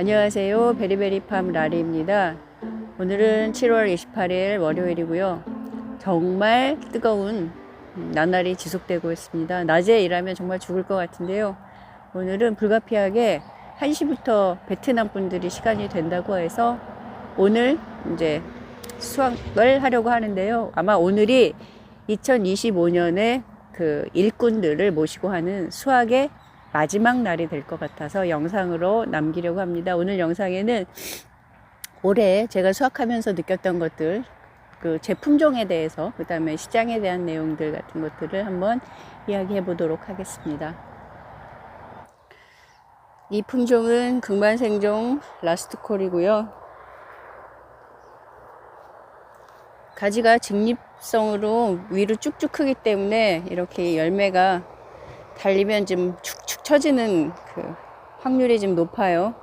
안녕하세요. 베리베리팜 라리입니다. 오늘은 7월 28일 월요일이고요. 정말 뜨거운 나날이 지속되고 있습니다. 낮에 일하면 정말 죽을 것 같은데요. 오늘은 불가피하게 1시부터 베트남 분들이 시간이 된다고 해서 오늘 이제 수확을 하려고 하는데요. 아마 오늘이 2025년에 그 일꾼들을 모시고 하는 수학의 마지막 날이 될 것 같아서 영상으로 남기려고 합니다. 오늘 영상에는 올해 제가 수학하면서 느꼈던 것들, 그 제품종에 대해서, 그 다음에 시장에 대한 내용들 같은 것들을 한번 이야기해 보도록 하겠습니다. 이 품종은 극만생종 라스트콜이고요. 가지가 직립성으로 위로 쭉쭉 크기 때문에 이렇게 열매가 달리면 좀 축축 처지는 그 확률이 좀 높아요.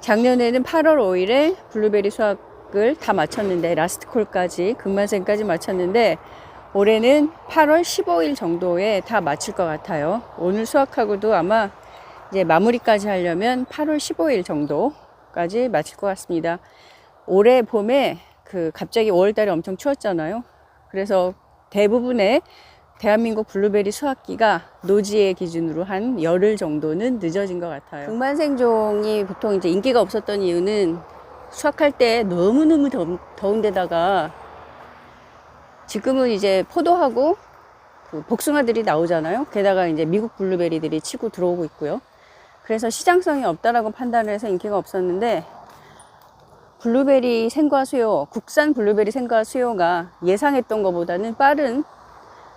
작년에는 8월 5일에 블루베리 수확을 다 마쳤는데 라스트 콜까지 극만생까지 마쳤는데 올해는 8월 15일 정도에 다 마칠 것 같아요. 오늘 수확하고도 아마 이제 마무리까지 하려면 8월 15일 정도까지 마칠 것 같습니다. 올해 봄에 그 갑자기 5월달에 엄청 추웠잖아요. 그래서 대부분의 대한민국 블루베리 수확기가 노지의 기준으로 한 열흘 정도는 늦어진 것 같아요. 극만생종이 보통 이제 인기가 없었던 이유는 수확할 때 너무너무 더, 더운 데다가 지금은 이제 포도하고 그 복숭아들이 나오잖아요. 게다가 이제 미국 블루베리들이 치고 들어오고 있고요. 그래서 시장성이 없다라고 판단을 해서 인기가 없었는데 블루베리 생과 수요, 국산 블루베리 생과 수요가 예상했던 것보다는 빠른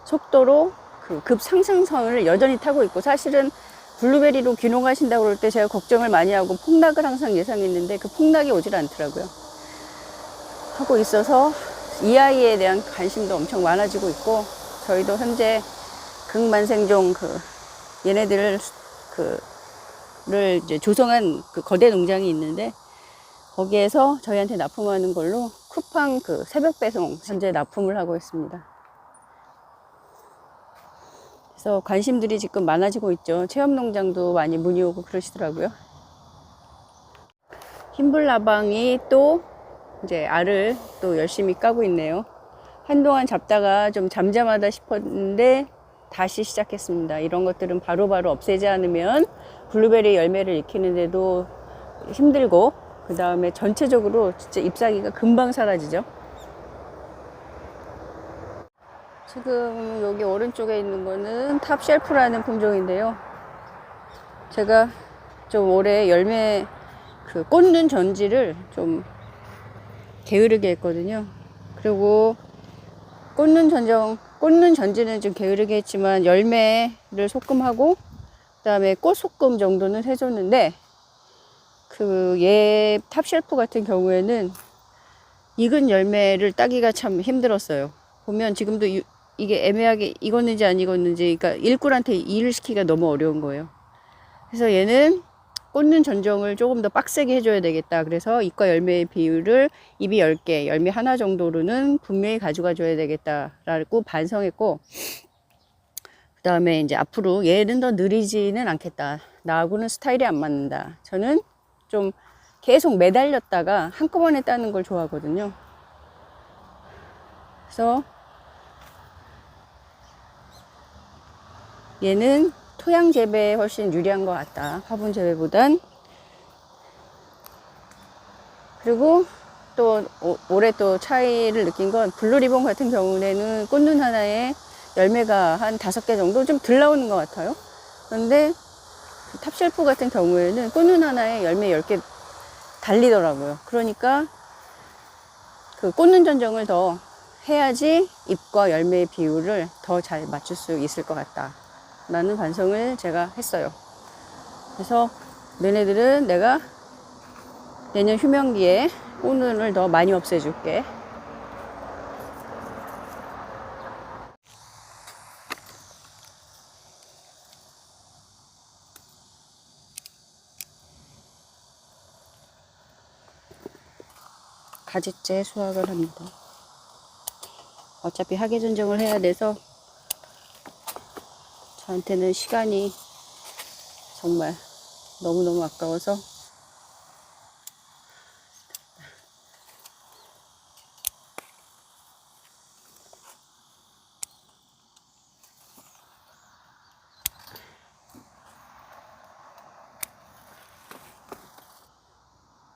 속도로 그 급상승선을 여전히 타고 있고 사실은 블루베리로 귀농하신다고 그럴 때 제가 걱정을 많이 하고 폭락을 항상 예상했는데 그 폭락이 오질 않더라고요. 하고 있어서 이 아이에 대한 관심도 엄청 많아지고 있고 저희도 현재 극만생종 그 얘네들을 그를 이제 조성한 그 거대 농장이 있는데 거기에서 저희한테 납품하는 걸로 쿠팡 그 새벽 배송 현재 납품을 하고 있습니다. 그래서 관심들이 지금 많아지고 있죠. 체험 농장도 많이 문의 오고 그러시더라고요. 흰불나방이 또 이제 알을 또 열심히 까고 있네요. 한동안 잡다가 좀 잠잠하다 싶었는데 다시 시작했습니다. 이런 것들은 바로바로 바로 없애지 않으면 블루베리 열매를 익히는데도 힘들고 그 다음에 전체적으로 진짜 잎사귀가 금방 사라지죠. 지금 여기 오른쪽에 있는 거는 탑쉘프라는 품종인데요. 제가 좀 올해 열매 그 꽂는 전지를 좀 게으르게 했거든요. 그리고 꽂는 전정, 꽂는 전지는 좀 게으르게 했지만 열매를 소금하고 그다음에 꽃 소금 정도는 해줬는데 그 얘 탑쉘프 같은 경우에는 익은 열매를 따기가 참 힘들었어요. 보면 지금도 이, 이게 애매하게 익었는지 안 익었는지 그러니까 일꾼한테 일을 시키기가 너무 어려운 거예요. 그래서 얘는 꽂는 전정을 조금 더 빡세게 해줘야 되겠다. 그래서 잎과 열매의 비율을 잎이 10개, 열매 하나 정도로는 분명히 가져가 줘야 되겠다라고 반성했고, 그 다음에 이제 앞으로 얘는 더 느리지는 않겠다. 나하고는 스타일이 안 맞는다. 저는 좀 계속 매달렸다가 한꺼번에 따는 걸 좋아하거든요. 그래서 얘는 토양 재배에 훨씬 유리한 것 같다. 화분 재배보단. 그리고 또 오- 올해 또 차이를 느낀 건 블루리본 같은 경우에는 꽃눈 하나에 열매가 한 다섯 개 정도 좀 덜 나오는 것 같아요. 그런데 그 탑쉘프 같은 경우에는 꽃눈 하나에 열매 10개 달리더라고요. 그러니까 그 꽂는 전정을 더 해야지 잎과 열매의 비율을 더 잘 맞출 수 있을 것 같다. 라는 반성을 제가 했어요. 그래서 너네들은 내가 내년 휴명기에 꽃눈을 더 많이 없애줄게. 가지째 수확을 합니다. 어차피 하계 전정을 해야 돼서 저한테는 시간이 정말 너무너무 아까워서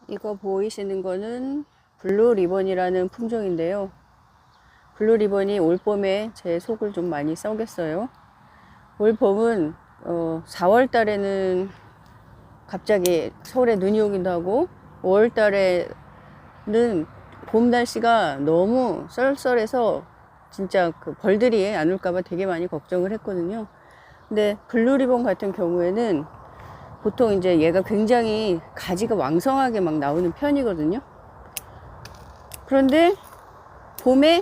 이거 보이시는 거는 블루 리본이라는 품종인데요. 블루 리본이 올봄에 제 속을 좀 많이 썩였어요. 올 봄은 어, 4월 달에는 갑자기 서울에 눈이 오기도 하고 5월 달에는 봄 날씨가 너무 썰썰해서 진짜 그 벌들이 안 올까봐 되게 많이 걱정을 했거든요. 근데 블루 리본 같은 경우에는 보통 이제 얘가 굉장히 가지가 왕성하게 막 나오는 편이거든요. 그런데 봄에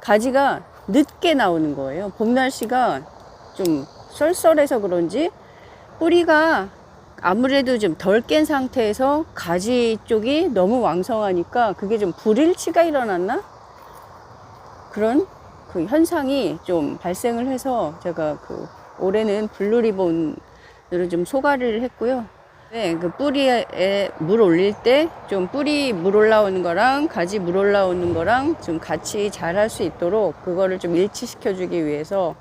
가지가 늦게 나오는 거예요. 봄 날씨가 좀 썰썰해서 그런지 뿌리가 아무래도 좀 덜 깬 상태에서 가지 쪽이 너무 왕성하니까 그게 좀 불일치가 일어났나? 그런 그 현상이 좀 발생을 해서 제가 그 올해는 블루리본으로 좀 소가리를 했고요. 네, 그 뿌리에 물 올릴 때 좀 뿌리 물 올라오는 거랑 가지 물 올라오는 거랑 좀 같이 자랄 수 있도록 그거를 좀 일치시켜 주기 위해서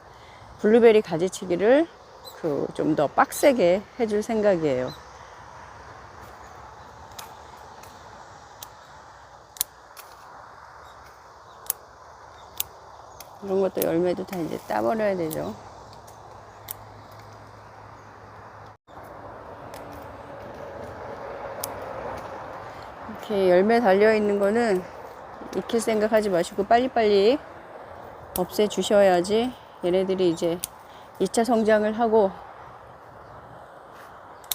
블루베리 가지치기를 그 좀 더 빡세게 해줄 생각이에요. 이런 것도 열매도 다 이제 따버려야 되죠. 이렇게 열매 달려 있는 거는 익힐 생각하지 마시고 빨리빨리 없애 주셔야지 얘네들이 이제 2차 성장을 하고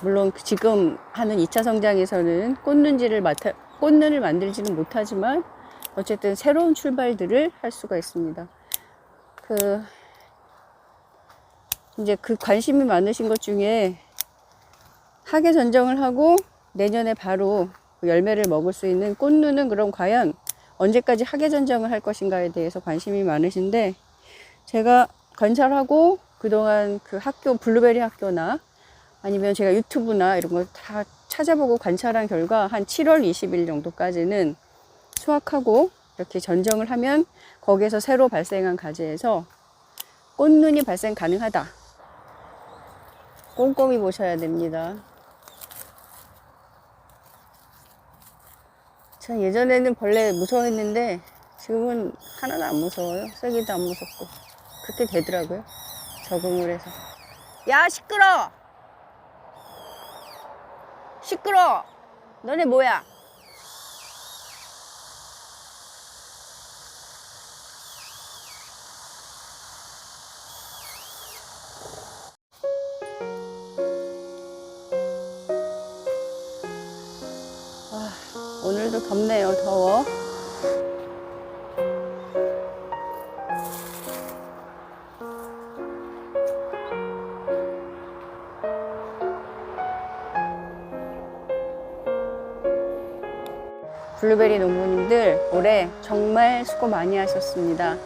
물론 지금 하는 2차 성장에서는 꽃눈지를 맡아 꽃눈을 만들지는 못하지만 어쨌든 새로운 출발들을 할 수가 있습니다. 그 이제 그 관심이 많으신 것 중에 학예 전정을 하고 내년에 바로 그 열매를 먹을 수 있는 꽃눈은 그럼 과연 언제까지 학예 전정을 할 것인가에 대해서 관심이 많으신데 제가 관찰하고 그동안 그 학교 블루베리 학교나 아니면 제가 유튜브나 이런 걸 다 찾아보고 관찰한 결과 한 7월 20일 정도까지는 수확하고 이렇게 전정을 하면 거기에서 새로 발생한 가지에서 꽃눈이 발생 가능하다. 꼼꼼히 보셔야 됩니다. 전 예전에는 벌레 무서워했는데 지금은 하나도 안 무서워요. 쐐기도 안 무섭고. 그렇게 되더라고요. 적응을 해서. 야, 시끄러! 시끄러! 너네 뭐야? 아, 오늘도 덥네요, 더워. 블루베리 농부님들 올해 정말 수고 많이 하셨습니다.